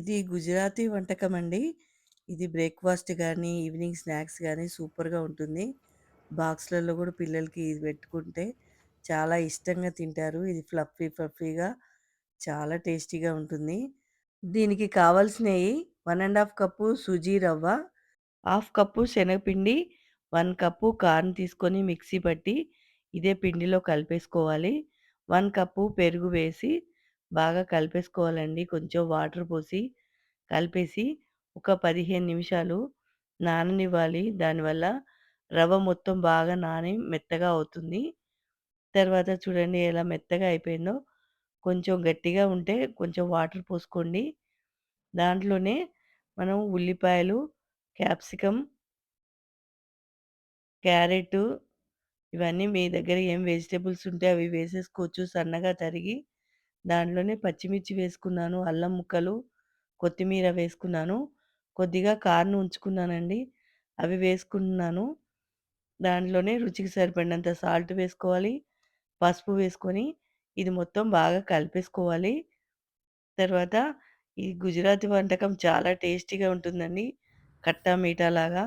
ఇది గుజరాతీ వంటకం అండి ఇది బ్రేక్‌ఫాస్ట్ కానీ ఈవినింగ్ స్నాక్స్ కానీ సూపర్‌గా ఉంటుంది. బాక్స్‌లలో కూడా పిల్లలకి ఇది పెట్టుకుంటే చాలా ఇష్టంగా తింటారు. ఇది ఫ్లఫీ ఫ్లఫీగా చాలా టేస్టీగా ఉంటుంది. దీనికి కావలసినవి వన్ అండ్ హాఫ్ కప్పు సుజీ రవ్వ, హాఫ్ కప్పు శనగపిండి, వన్ కప్పు కార్న్ తీసుకొని మిక్సీ పట్టి ఇదే పిండిలో కలిపేసుకోవాలి. వన్ కప్పు పెరుగు వేసి బాగా కలిపేసుకోవాలండి. కొంచెం వాటర్ పోసి కలిపేసి ఒక 15 నిమిషాలు నాననివ్వాలి. దానివల్ల రవ్వ మొత్తం బాగా నాని మెత్తగా అవుతుంది. తర్వాత చూడండి ఎలా మెత్తగా అయిపోయిందో. కొంచెం గట్టిగా ఉంటే కొంచెం వాటర్ పోసుకోండి. దాంట్లోనే మనం ఉల్లిపాయలు, క్యాప్సికమ్ క్యారెటు ఇవన్నీ మీ దగ్గర ఏం వెజిటబుల్స్ ఉంటే అవి వేసేసుకోవచ్చు సన్నగా తరిగి. దాంట్లోనే పచ్చిమిర్చి వేసుకున్నాను, అల్లం ముక్కలు, కొత్తిమీర వేసుకున్నాను. కొద్దిగా కార్న్ ఉంచుకున్నానండి. అవి వేసుకున్నాను దాంట్లోనే రుచికి సరిపడినంత సాల్ట్ వేసుకోవాలి. పసుపు వేసుకొని ఇది మొత్తం బాగా కలిపేసుకోవాలి. తర్వాత ఈ గుజరాతీ వంటకం చాలా టేస్టీగా ఉంటుందండి. కట్టా మీఠా లాగా.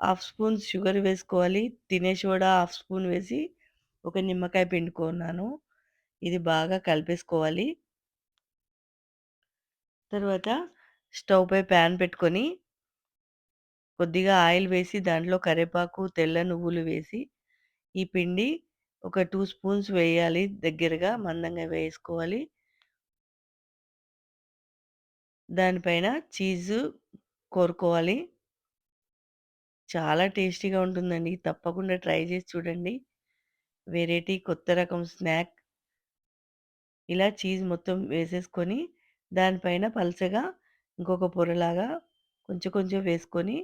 హాఫ్ స్పూన్ షుగర్ వేసుకోవాలి. తినే సోడా హాఫ్ స్పూన్ వేసి ఒక నిమ్మకాయ పిండుకున్నాను. ఇది బాగా కలిపేసుకోవాలి. తర్వాత స్టవ్ పై ప్యాన్ పెట్టుకొని కొద్దిగా ఆయిల్ వేసి దాంట్లో కరివేపాకు, తెల్ల నువ్వులు వేసి ఈ పిండి ఒక టూ స్పూన్స్ వేయాలి. దగ్గరగా మందంగా వేసుకోవాలి. దానిపైన చీజు కోరుకోవాలి. చాలా టేస్టీగా ఉంటుందండి. తప్పకుండా ట్రై చేసి చూడండి. వెరైటీ కొత్త రకం స్నాక్. ఇలా చీజ్ మొత్తం వేసేసుకొని దానిపైన పలచగా ఇంకొక పొరలాగా కొంచెం కొంచెం వేసుకొని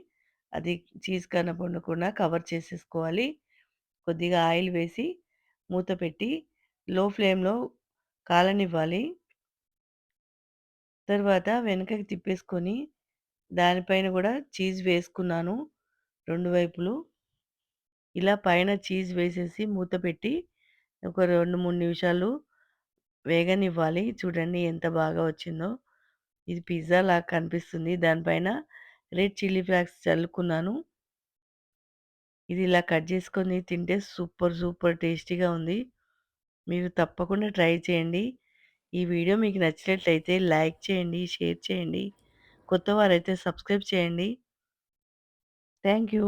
అది చీజ్ కనపడకుండా కవర్ చేసేసుకోవాలి. కొద్దిగా ఆయిల్ వేసి మూత పెట్టి లో ఫ్లేమ్‌లో కాలనివ్వాలి. తర్వాత వెనకకి తిప్పేసుకొని దానిపైన కూడా చీజ్ వేసుకున్నాను. రెండు వైపులు. ఇలా పైన చీజ్ వేసేసి మూత పెట్టి ఒక 2, 3 నిమిషాలు వేగనివ్వాలి. చూడండి ఎంత బాగా వచ్చిందో. ఇది పిజ్జా లాగా కనిపిస్తుంది. దానిపైన రెడ్ చిల్లీ ఫ్లాక్స్ చల్లుకున్నాను. ఇది ఇలా కట్ చేసుకొని తింటే సూపర్ సూపర్ టేస్టీగా ఉంది. మీరు తప్పకుండా ట్రై చేయండి. ఈ వీడియో మీకు నచ్చినట్లయితే లైక్ చేయండి, షేర్ చేయండి. కొత్తవారైతే సబ్స్క్రైబ్ చేయండి. Thank you.